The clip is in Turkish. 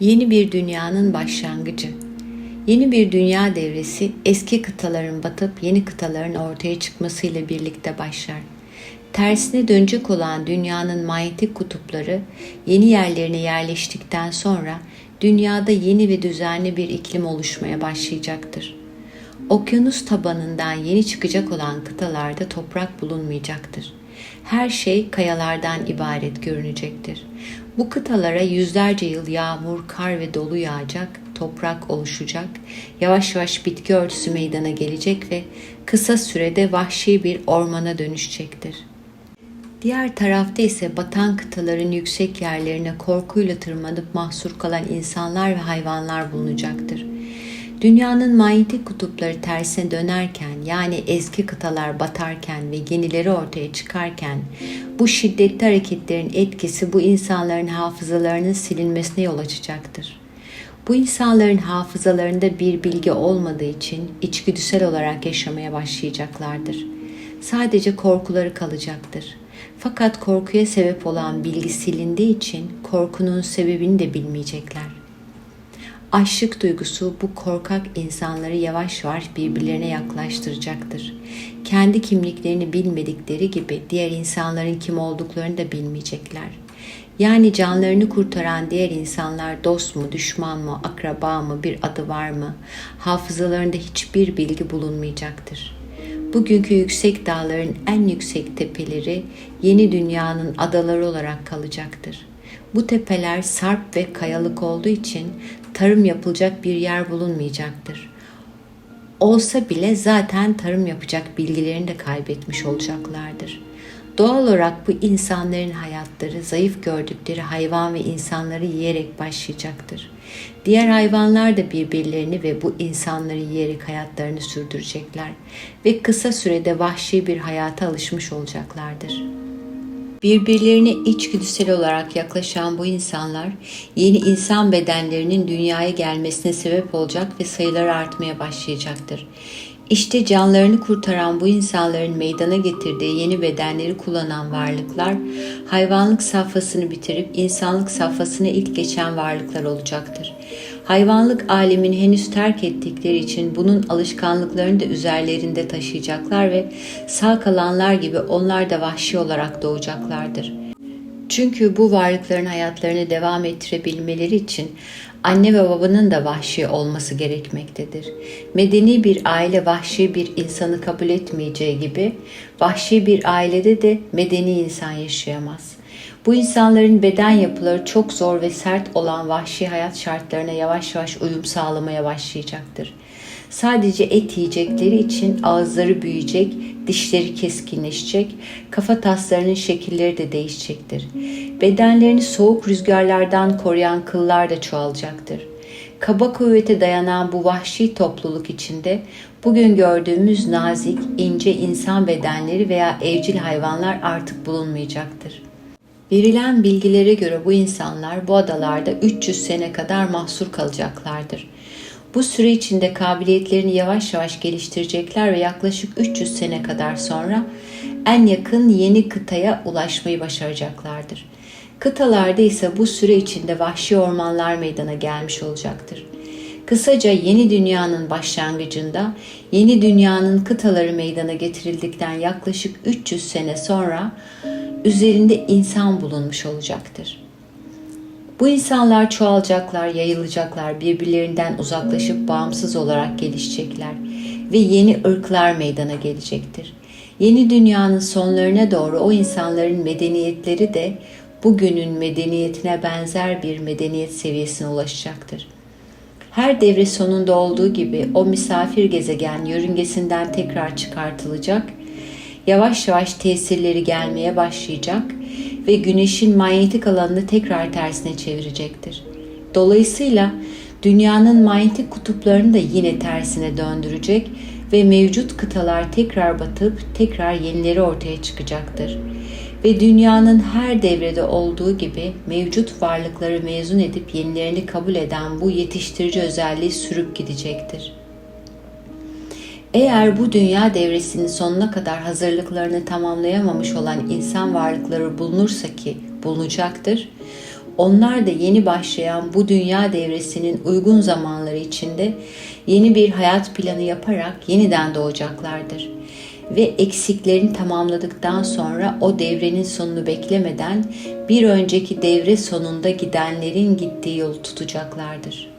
Yeni bir dünyanın başlangıcı. Yeni bir dünya devresi eski kıtaların batıp yeni kıtaların ortaya çıkmasıyla birlikte başlar. Tersine dönecek olan dünyanın manyetik kutupları yeni yerlerine yerleştikten sonra dünyada yeni ve düzenli bir iklim oluşmaya başlayacaktır. Okyanus tabanından yeni çıkacak olan kıtalarda toprak bulunmayacaktır. Her şey kayalardan ibaret görünecektir. Bu kıtalara yüzlerce yıl yağmur, kar ve dolu yağacak, toprak oluşacak, yavaş yavaş bitki örtüsü meydana gelecek ve kısa sürede vahşi bir ormana dönüşecektir. Diğer tarafta ise batan kıtaların yüksek yerlerine korkuyla tırmanıp mahsur kalan insanlar ve hayvanlar bulunacaktır. Dünyanın manyetik kutupları tersine dönerken yani eski kıtalar batarken ve yenileri ortaya çıkarken bu şiddetli hareketlerin etkisi bu insanların hafızalarının silinmesine yol açacaktır. Bu insanların hafızalarında bir bilgi olmadığı için içgüdüsel olarak yaşamaya başlayacaklardır. Sadece korkuları kalacaktır. Fakat korkuya sebep olan bilgi silindiği için korkunun sebebini de bilmeyecekler. Açlık duygusu bu korkak insanları yavaş yavaş birbirlerine yaklaştıracaktır. Kendi kimliklerini bilmedikleri gibi diğer insanların kim olduklarını da bilmeyecekler. Yani canlarını kurtaran diğer insanlar dost mu, düşman mı, akraba mı, bir adı var mı? Hafızalarında hiçbir bilgi bulunmayacaktır. Bugünkü yüksek dağların en yüksek tepeleri yeni dünyanın adaları olarak kalacaktır. Bu tepeler sarp ve kayalık olduğu için tarım yapılacak bir yer bulunmayacaktır. Olsa bile zaten tarım yapacak bilgilerini de kaybetmiş olacaklardır. Doğal olarak bu insanların hayatları zayıf gördükleri hayvan ve insanları yiyerek başlayacaktır. Diğer hayvanlar da birbirlerini ve bu insanları yiyerek hayatlarını sürdürecekler ve kısa sürede vahşi bir hayata alışmış olacaklardır. Birbirlerine içgüdüsel olarak yaklaşan bu insanlar yeni insan bedenlerinin dünyaya gelmesine sebep olacak ve sayıları artmaya başlayacaktır. İşte canlarını kurtaran bu insanların meydana getirdiği yeni bedenleri kullanan varlıklar, hayvanlık safhasını bitirip insanlık safhasına ilk geçen varlıklar olacaktır. Hayvanlık alemini henüz terk ettikleri için bunun alışkanlıklarını da üzerlerinde taşıyacaklar ve sağ kalanlar gibi onlar da vahşi olarak doğacaklardır. Çünkü bu varlıkların hayatlarını devam ettirebilmeleri için anne ve babanın da vahşi olması gerekmektedir. Medeni bir aile vahşi bir insanı kabul etmeyeceği gibi vahşi bir ailede de medeni insan yaşayamaz. Bu insanların beden yapıları çok zor ve sert olan vahşi hayat şartlarına yavaş yavaş uyum sağlamaya başlayacaktır. Sadece et yiyecekleri için ağızları büyüyecek, dişleri keskinleşecek, kafa taslarının şekilleri de değişecektir. Bedenlerini soğuk rüzgarlardan koruyan kıllar da çoğalacaktır. Kaba kuvvete dayanan bu vahşi topluluk içinde bugün gördüğümüz nazik, ince insan bedenleri veya evcil hayvanlar artık bulunmayacaktır. Verilen bilgilere göre bu insanlar bu adalarda 300 sene kadar mahsur kalacaklardır. Bu süre içinde kabiliyetlerini yavaş yavaş geliştirecekler ve yaklaşık 300 sene kadar sonra en yakın yeni kıtaya ulaşmayı başaracaklardır. Kıtalarda ise bu süre içinde vahşi ormanlar meydana gelmiş olacaktır. Kısaca yeni dünyanın başlangıcında yeni dünyanın kıtaları meydana getirildikten yaklaşık 300 sene sonra üzerinde insan bulunmuş olacaktır. Bu insanlar çoğalacaklar, yayılacaklar, birbirlerinden uzaklaşıp bağımsız olarak gelişecekler ve yeni ırklar meydana gelecektir. Yeni dünyanın sonlarına doğru o insanların medeniyetleri de bugünün medeniyetine benzer bir medeniyet seviyesine ulaşacaktır. Her devre sonunda olduğu gibi o misafir gezegen yörüngesinden tekrar çıkartılacak, yavaş yavaş tesirleri gelmeye başlayacak ve güneşin manyetik alanını tekrar tersine çevirecektir. Dolayısıyla dünyanın manyetik kutuplarını da yine tersine döndürecek ve mevcut kıtalar tekrar batıp tekrar yenileri ortaya çıkacaktır. Ve dünyanın her devrede olduğu gibi mevcut varlıkları mezun edip yenilerini kabul eden bu yetiştirici özelliği sürüp gidecektir. Eğer bu dünya devresinin sonuna kadar hazırlıklarını tamamlayamamış olan insan varlıkları bulunursa ki bulunacaktır, Onlar da yeni başlayan bu dünya devresinin uygun zamanları içinde yeni bir hayat planı yaparak yeniden doğacaklardır. Ve eksiklerini tamamladıktan sonra o devrenin sonunu beklemeden bir önceki devre sonunda gidenlerin gittiği yolu tutacaklardır.''